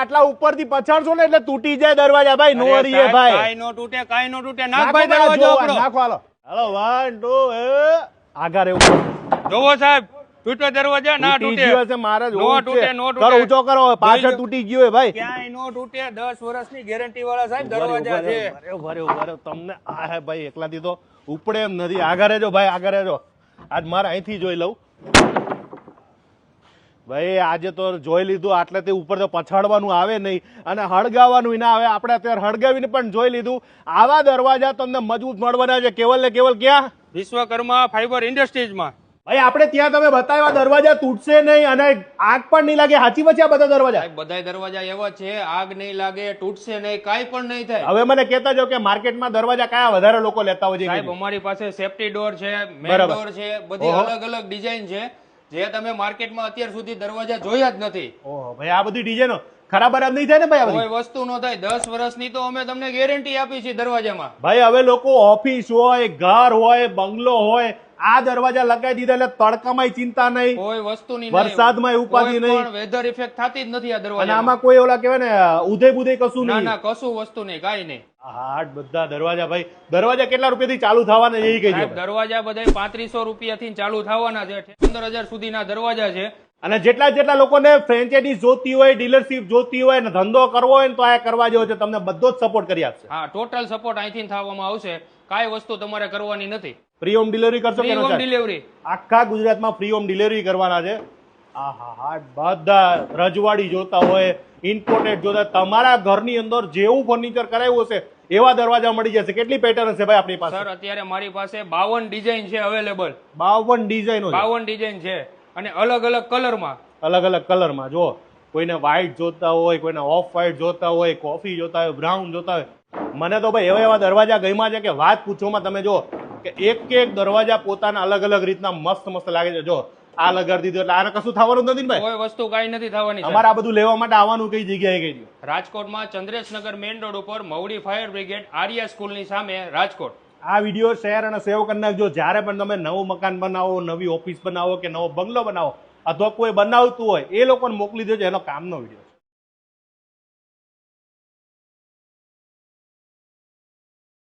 આટલા ઉપરથી પછાડશો ને એટલે તૂટી જાય દરવાજા. ભાઈ નો હરીએ ભાઈ. કાંઈ નો તૂટે કાંઈ નો તૂટે. નાખો ભાઈ દરવાજો આપણો. નાખો હાલો. હાલો વન ટુ આગળ એવું જોવો સાહેબ તૂટો દરવાજો ના તૂટી હશે મારે નો તૂટે, નો તૂટે. કરો ઊંચો કરો પાછળ તૂટી ગયો હે ભાઈ. ક્યાંય નો તૂટે 10 વર્ષની ગેરંટી વાળા સાહેબ દરવાજા છે. અરે ભરે ભરે તમને આ હે ભાઈ એકલાથી તો ઉપડે એમ નથી. આગળ રહેજો ભાઈ આગળ જો. આજ મારે અહીંથી જોઈ લઉં. ભાઈ આજે તો જોઈ લીધું આટલે તે ઉપર તો પછાડવાનું આવે નહીં. અને હળગાવવાનું ના આવે. આપણે અત્યારે હળગાવીને પણ જોઈ લીધું. આવા દરવાજા તમને મજબૂત મળવાના છે. કેવલ ને કેવલ ક્યાં? વિશ્વકર્મા ફાઈબર ઇન્ડસ્ટ્રીઝમાં. ભાઈ આપણે ત્યાં તમે બતાવ્યા દરવાજા તૂટશે નહીં અને આગ પણ નહીં લાગે. હાચી પછી આ બધા દરવાજા? બધા દરવાજા એવા છે આગ નહીં લાગે તૂટશે નહીં કાંઈ પણ નહીં થાય. હવે મને કહેતા જો કે માર્કેટમાં દરવાજા કયા વધારે લોકો લેતા હોય છે સાહેબ અમારી પાસે સેફટી ડોર છે મેન ડોર છે બધી અલગ અલગ ડિઝાઇન છે. જે તમે માર્કેટમાં અત્યાર સુધી દરવાજા જોયા જ નથી. ઓહો ભાઈ આ બધી ડિઝાઇનો ખરાબ બરાબ નહીં થાય ને ભાઈ કોઈ વસ્તુ નો થાય. દસ વર્ષની તો અમે તમને ગેરંટી આપી છે દરવાજામાં. ભાઈ હવે લોકો ઓફિસ હોય ઘર હોય બંગલો હોય આ દરવાજા લગાવી દીધા એટલે તડકામાં ચિંતા નહીં. કોઈ વસ્તુની વરસાદમાં ઉપાધિ નહીં. વેધર ઇફેક્ટ થતી જ નથી આ દરવાજા આમાં કોઈ ઓલા કહેવાય ને ઉધે બુધે કશું ના નહીં. ના કશું વસ્તુ નહીં કાંઈ નહીં. હાટ બધા દરવાજા ભાઈ. દરવાજા કેટલા રૂપિયાથી ચાલુ થવાના એ કહી દરવાજા બધા પાંત્રીસો રૂપિયાથી ચાલુ થવાના છે. પંદર હજાર સુધીના દરવાજા છે. અને જેટલા જેટલા લોકોને ફ્રેન્ચાઇઝી જોતી હોય ડીલરશીપ જોતી હોય ને ધંધો કરવો હોય ને તો આ કરવા જેવો છે. તમને બધો જ સપોર્ટ કરી આપશે. હા ટોટલ સપોર્ટ અહીંથી થવામાં આવશે. કાંઈ વસ્તુ તમારે કરવાની નથી. ફ્રી હોમ ડિલિવરી કરશો ફ્રી હોમ ડિલિવરી આખા ગુજરાતમાં ફ્રી હોમ ડિલિવરી કરવાના છે. આહા હા બધા રજવાડી જોતા હોય ઇમ્પોર્ટેડ જોતા તમારા ઘરની અંદર જેવું ફર્નિચર કરાવ્યું હશે એવા દરવાજા મળી જશે. કેટલી પેટર્ન હશે ભાઈ આપણી પાસે? સર અત્યારે મારી પાસે બાવન ડિઝાઇન છે અવેલેબલ બાવન ડિઝાઇનો છે? બાવન ડિઝાઇન છે. અને અલગ અલગ કલરમાં. અલગ અલગ કલરમાં જો કોઈને વ્હાઇટ જોતા હોય કોઈને ઓફ વ્હાઇટ જોતા હોય કોફી જોતા હોય બ્રાઉન જોતા હોય. મને તો ભાઈ એવા એવા દરવાજા ગયમાં છે કે વાત પૂછોમાં તમે જો કે એક એક દરવાજા પોતાના અલગ અલગ રીતના મસ્ત મસ્ત લાગે છે. જો આ લગાડી દીધું એટલે આને કશું થવાનું નથી ને ભાઈ? કોઈ વસ્તુ કાંઈ નથી થવાની અમારે આ બધું લેવા માટે આવવાનું કઈ જગ્યાએ કઈ રાજકોટમાં ચંદ્રેશનગર મેઇન રોડ ઉપર મવડી ફાયર બ્રિગેડ આર્યા સ્કૂલની સામે રાજકોટ. આ વીડિયો શેર અને સેવ કરી નાખજો. જ્યારે પણ તમે નવું મકાન બનાવો નવી ઓફિસ બનાવો કે નવો બંગલો બનાવો અથવા કોઈ બનાવતું હોય એ લોકોને મોકલી દેજો. એનો કામનો વીડિયો